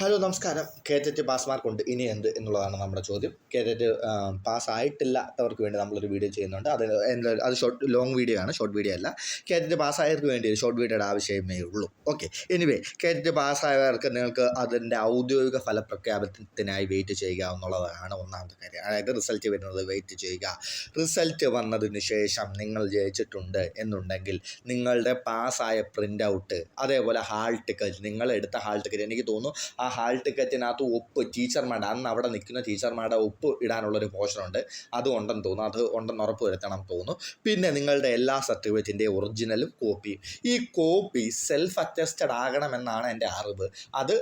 Hello നമസ്കാരം. കേറ്ററ്റ് pass mark ഉണ്ട്. ഇനി എന്ത് എന്നുള്ളതാണ് നമ്മുടെ ചോദ്യം. കേറ്ററ്റ് പാസ് ആയിട്ടില്ലാത്തവർക്ക് വേണ്ടി നമ്മളൊരു വീഡിയോ ചെയ്യുന്നുണ്ട്. അത് അത് ഷോർട്ട് ലോങ് വീഡിയോ ആണ്. ഷോർട്ട് വീഡിയോ അല്ല. കേറ്ററ്റ് പാസ്സായവർക്ക് വേണ്ടി ഒരു ഷോർട്ട് വീഡിയോയുടെ ആവശ്യമേ ഉള്ളൂ. ഓക്കെ എനിവേ കേറ്ററ്റ് പാസ്സായവർക്ക് നിങ്ങൾക്ക് അതിന്റെ ഔദ്യോഗിക ഫലപ്രഖ്യാപനത്തിനായി വെയിറ്റ് ചെയ്യുക എന്നുള്ളതാണ് ഒന്നാമത്തെ കാര്യം. അതായത് റിസൾട്ട് വരുന്നത് വെയിറ്റ് ചെയ്യുക. റിസൾട്ട് വന്നതിന് ശേഷം നിങ്ങൾ ജയിച്ചിട്ടുണ്ട് എന്നുണ്ടെങ്കിൽ നിങ്ങളുടെ പാസ്സായ പ്രിന്റ് ഔട്ട് അതേപോലെ ഹാൾ ടിക്കറ്റ് നിങ്ങൾ എടുത്ത ഹാൾ ടിക്കറ്റ് എനിക്ക് തോന്നുന്നു ആ ഹാൾ ടിക്കറ്റിനകത്ത് ഒപ്പ് ടീച്ചർമാരുടെ അന്ന് അവിടെ നിൽക്കുന്ന ടീച്ചർമാരുടെ ഒപ്പ് ഇടാനുള്ളൊരു പോർഷനുണ്ട് അത് ഉണ്ടെന്ന് തോന്നുന്നു അത് ഉണ്ടെന്ന് ഉറപ്പ് വരുത്തണം തോന്നുന്നു. പിന്നെ നിങ്ങളുടെ എല്ലാ സർട്ടിഫിക്കറ്റിന്റെ ഒറിജിനലും കോപ്പിയും ഈ കോപ്പി സെൽഫ് അറ്റസ്റ്റഡ് ആകണമെന്നാണ് എന്റെ അറിവ്. അത്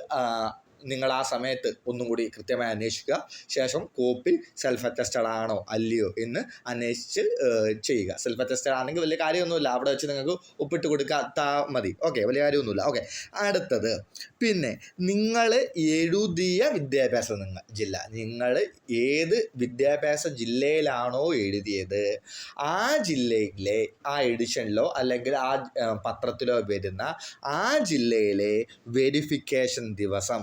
നിങ്ങൾ ആ സമയത്ത് ഒന്നും കൂടി കൃത്യമായി അന്വേഷിക്കുക. ശേഷം കോപ്പി സെൽഫ് അറ്റസ്റ്റഡ് ആണോ അല്ലയോ എന്ന് അന്വേഷിച്ച് ചെയ്യുക. സെൽഫ് അറ്റസ്റ്റഡ് ആണെങ്കിൽ വലിയ കാര്യമൊന്നുമില്ല. അവിടെ വെച്ച് നിങ്ങൾക്ക് ഒപ്പിട്ട് കൊടുക്കാത്താ മതി. ഓക്കെ വലിയ കാര്യമൊന്നുമില്ല. ഓക്കെ അടുത്തത്. പിന്നെ നിങ്ങൾ എഴുതിയ വിദ്യാഭ്യാസ നിങ്ങൾ ജില്ല. നിങ്ങൾ ഏത് വിദ്യാഭ്യാസ ജില്ലയിലാണോ എഴുതിയത്? ആ ജില്ലയിലെ ആ എഡിഷനിലോ അല്ലെങ്കിൽ ആ, പത്രത്തിലോ വരുന്ന ആ ജില്ലയിലെ വെരിഫിക്കേഷൻ ദിവസം.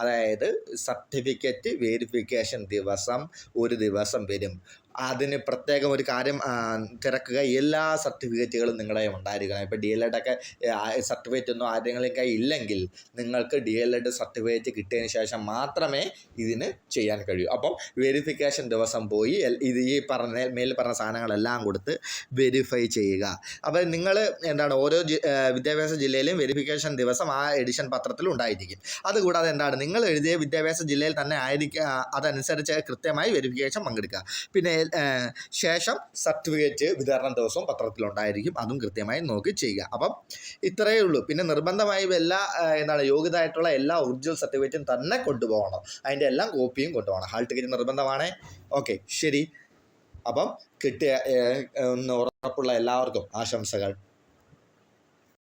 അതായത് സർട്ടിഫിക്കറ്റ് വെരിഫിക്കേഷൻ ദിവസം ഒരു ദിവസം വരും. അതിന് പ്രത്യേകം ഒരു കാര്യം തിരക്കുക. എല്ലാ സർട്ടിഫിക്കറ്റുകളും നിങ്ങളെ ഉണ്ടായിരിക്കണം. ഇപ്പോൾ ഡി എൽ എഡൊക്കെ സർട്ടിഫിക്കറ്റ് ഒന്നും ആരെങ്കിലും കൈ ഇല്ലെങ്കിൽ നിങ്ങൾക്ക് ഡി എൽ എഡ് സർട്ടിഫിക്കറ്റ് കിട്ടിയതിന് ശേഷം മാത്രമേ ഇതിന് ചെയ്യാൻ കഴിയൂ. അപ്പം വെരിഫിക്കേഷൻ ദിവസം പോയി ഇത് ഈ പറഞ്ഞ മേൽ പറഞ്ഞ സാധനങ്ങളെല്ലാം കൊടുത്ത് വെരിഫൈ ചെയ്യുക. അപ്പോൾ നിങ്ങൾ എന്താണ് ഓരോ വിദ്യാഭ്യാസ ജില്ലയിലും വെരിഫിക്കേഷൻ ദിവസം ആ എഡിഷൻ പത്രത്തിൽ ഉണ്ടായിരിക്കും. അതുകൂടാതെ എന്താണ് നിങ്ങൾ എഴുതിയ വിദ്യാഭ്യാസ ജില്ലയിൽ തന്നെ ആയിരിക്കുക അതനുസരിച്ച് കൃത്യമായി വെരിഫിക്കേഷൻ പങ്കെടുക്കുക. പിന്നെ ശേഷം സർട്ടിഫിക്കറ്റ് വിതരണ ദിവസവും പത്രത്തിലുണ്ടായിരിക്കും. അതും കൃത്യമായി നോക്കി ചെയ്യുക. അപ്പം ഇത്രയേ ഉള്ളൂ. പിന്നെ നിർബന്ധമായും എല്ലാ എന്താണ് യോഗ്യതായിട്ടുള്ള എല്ലാ ഒറിജിനൽ സർട്ടിഫിക്കറ്റും തന്നെ കൊണ്ടുപോകണം. അതിന്റെ എല്ലാം കോപ്പിയും കൊണ്ടുപോകണം. ഹാൾ ടിക്കറ്റ് നിർബന്ധമാണ്. ഓക്കെ ശരി. അപ്പം കിട്ടിയ ഒന്ന് ഉറപ്പുള്ള എല്ലാവർക്കും ആശംസകൾ.